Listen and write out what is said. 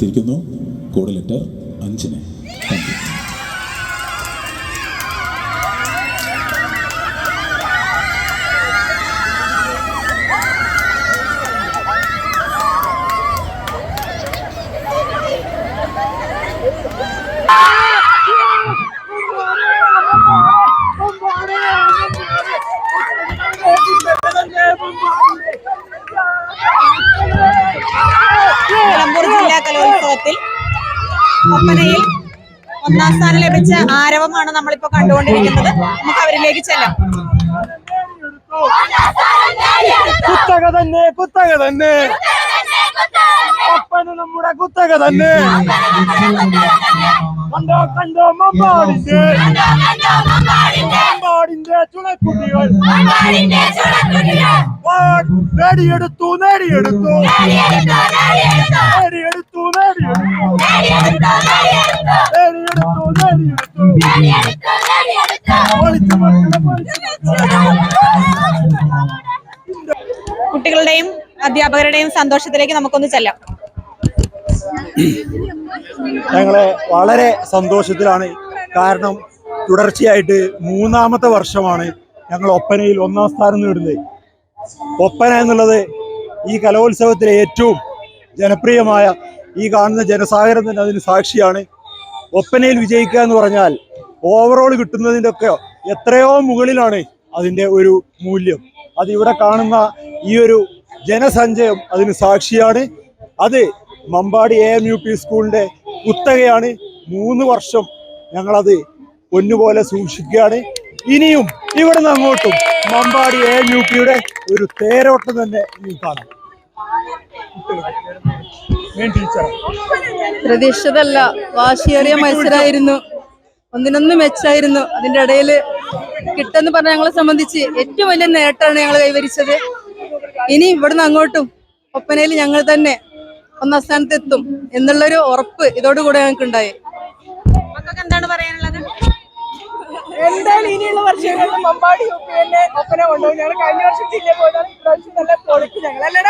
എത്തിയിരിക്കുന്നു code letter അഞ്ചിന്. Thank Nilambur ഒപ്പനയിൽ ഒന്നാം സ്ഥാനം ലഭിച്ച ആരവമാണ് നമ്മളിപ്പോ കണ്ടുകൊണ്ടിരിക്കുന്നത്. നമുക്ക് അവരിലേക്ക് ചെല്ലാം. കുത്തക തന്നെ കുത്തക തന്നെ. ഒപ്പന നമ്മുടെ കുത്തക തന്നെ. കണ്ടോ കണ്ടോ മമ്പാടിന്റെ. മമ്പാടിന്റെ ചുണക്കുട്ടികൾ നേടിയെടുത്തു നേടിയെടുത്തു. നേടിയെടുത്തു നേടിയെടുത്തു. കുട്ടികളുടെയും അധ്യാപകരുടെയും സന്തോഷത്തിലേക്ക് നമുക്കൊന്ന് ചെല്ലാം. ഞങ്ങളെ വളരെ സന്തോഷത്തിലാണ്. കാരണം തുടർച്ചയായിട്ട് മൂന്നാമത്തെ വർഷമാണ് ഞങ്ങൾ ഒപ്പനയിൽ ഒന്നാം സ്ഥാനം നേടുന്നത്. ഒപ്പന എന്നുള്ളത് ഈ കലോത്സവത്തിലെ ഏറ്റവും ജനപ്രിയമായ ഈ കാണുന്ന ജനസാഗരം തന്നെ അതിന് സാക്ഷിയാണ്. ഒപ്പനയിൽ വിജയിക്കുക എന്ന് പറഞ്ഞാൽ ഓവറോൾ കിട്ടുന്നതിന്റെ ഒക്കെ എത്രയോ മുകളിലാണ് അതിന്റെ ഒരു മൂല്യം. അത് ഇവിടെ കാണുന്ന ഈ ഒരു ജനസഞ്ചയം അതിന് സാക്ഷിയാണ്. അത് Mampadi A M U P സ്കൂളിന്റെ കുത്തകയാണ്. മൂന്ന് വർഷം ഞങ്ങളത് പൊന്നുപോലെ സൂക്ഷിക്കുകയാണ്. ഇനിയും ഇവിടുന്ന് അങ്ങോട്ടും മമ്പാടി എ എം യു പിയുടെ ഒരു തേരോട്ടം തന്നെ ഇനി കാണാം. ടീച്ചർ പ്രതീക്ഷിതല്ല വാശിയേറിയ മത്സരമായിരുന്നു ഒന്നിനൊന്ന് മെച്ചായിരുന്നു. അതിന്റെ ഇടയിൽ കിട്ടെന്ന് പറഞ്ഞ ഞങ്ങളെ സംബന്ധിച്ച് ഏറ്റവും വലിയ നേട്ടമാണ് ഞങ്ങൾ കൈവരിച്ചത്. ഇനി ഇവിടുന്ന് അങ്ങോട്ടും ഒപ്പനയിൽ ഞങ്ങൾ തന്നെ ഒന്നാം സ്ഥാനത്ത് എത്തും എന്നുള്ളൊരു ഉറപ്പ് ഇതോടുകൂടെ ഞങ്ങൾക്ക് ഉണ്ടായി എന്താണ് പറയാനുള്ളത്? എന്തായാലും ഇനിയുള്ള വർഷങ്ങളിൽ മമ്പാടി യു പി എന്നെ ഒപ്പന കൊണ്ടുപോകും. ഞങ്ങൾ കഴിഞ്ഞ വർഷം ജില്ല പോയതാണ്. ഇപ്രാവശ്യം നല്ല പൊളിക്കും ഞങ്ങൾ അല്ലടാ